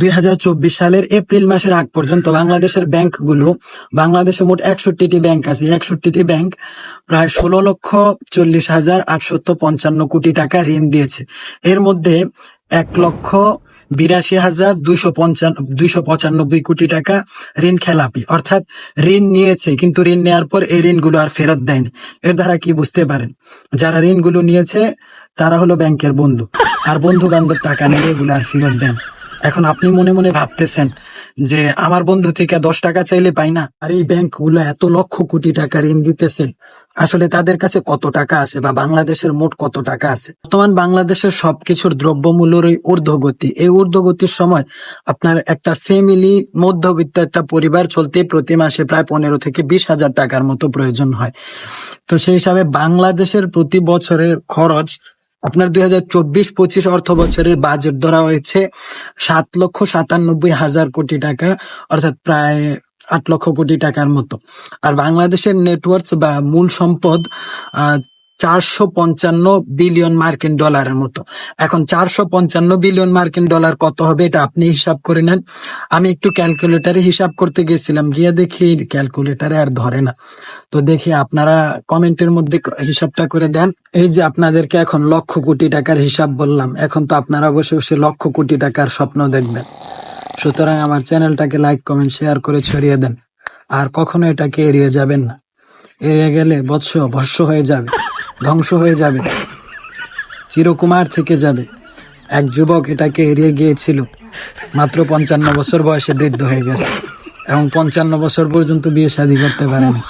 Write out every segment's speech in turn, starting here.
দুই হাজার চব্বিশ সালের এপ্রিল মাসের আগ পর্যন্ত বাংলাদেশের ব্যাংকগুলো, বাংলাদেশে মোট একষট্টিটি ব্যাংক আছে। একষট্টিটি ব্যাংক প্রায় ষোলো লক্ষ চল্লিশ হাজার আটশত পঞ্চান্ন কোটি টাকা ঋণ দিয়েছে। এর মধ্যে এক লক্ষ বিরাশি হাজার দুইশো পঞ্চান্ন দুইশো পঁচানব্বই কোটি টাকা ঋণ খেলাপি। অর্থাৎ ঋণ নিয়েছে, কিন্তু ঋণ নেওয়ার পর এই ঋণগুলো আর ফেরত দেয়নি। এর দ্বারা কি বুঝতে পারেন? যারা ঋণগুলো নিয়েছে, তারা হলো ব্যাংকের বন্ধু। আর বন্ধু বান্ধব টাকা নিয়ে এগুলো আর ফেরত দেন এখন আপনি মনে মনে ভাবতেছেন যে আমার বন্ধু থেকে দশ টাকা চাইলে পাই না? আর এই ব্যাংকগুলো এত লক্ষ কোটি টাকা ঋণ দিতেছে। আসলে তাদের কাছে কত টাকা আছে বা বাংলাদেশের মোট কত টাকা আছে? বর্তমান বাংলাদেশের সবকিছুর দ্রব্যমূল্যের এই ঊর্ধ্বগতি। এই ঊর্ধ্বগতির সময় আপনার একটা ফ্যামিলি মধ্যবিত্ত একটা পরিবার চলতে প্রতি মাসে প্রায় পনেরো থেকে বিশ হাজার টাকার মতো প্রয়োজন হয়। তো সেই হিসাবে বাংলাদেশের প্রতি বছরের খরচ আপনার দুই হাজার চব্বিশ পঁচিশ অর্থ বছরের বাজেট ধরা হয়েছে সাত লক্ষ সাতানব্বই হাজার কোটি টাকা, অর্থাৎ প্রায় আট লক্ষ কোটি টাকার মতো। আর বাংলাদেশের নেটওয়ার্কস বা মূল সম্পদ চারশো পঞ্চান্ন বিলিয়ন মার্কিন ডলারের মতো। এখন চারশো পঞ্চান্ন বিলিয়ন মার্কিন ডলার কত হবে এটা আপনি হিসাব করে নেন। আমি একটু ক্যালকুলেটারে হিসাব করতে গেছিলাম, গিয়ে দেখি ক্যালকুলেটারে আর ধরে না। তো দেখি আপনারা কমেন্টের মধ্যে হিসাবটা করে দেন। এই যে আপনাদেরকে এখন লক্ষ কোটি টাকার হিসাব বললাম, এখন তো আপনারা বসে বসে লক্ষ কোটি টাকার স্বপ্ন দেখবেন। সুতরাং আমার চ্যানেলটাকে লাইক, কমেন্ট, শেয়ার করে ছড়িয়ে দেন। আর কখনো এটাকে এড়িয়ে যাবেন না। এড়িয়ে গেলে বৎস ভস্য হয়ে যাবে। ধ্বংস হয়ে যাবে। চিরকুমার থেকে যাবে। এক যুবক এটাকে এড়িয়ে গিয়েছিল। মাত্র পঞ্চান্ন বছর বয়সে বৃদ্ধ হয়ে গেছে এবং পঞ্চান্ন বছর পর্যন্ত বিয়ে শাদী করতে পারেনি।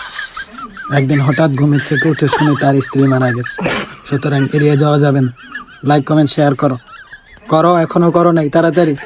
একদিন হঠাৎ ঘুমের থেকে উঠে শুনে তার স্ত্রী মারা গেছে। সুতরাং এড়িয়ে যাওয়া যাবে না। লাইক কমেন্ট শেয়ার করো। করো এখনও করো নাই, তাড়াতাড়ি।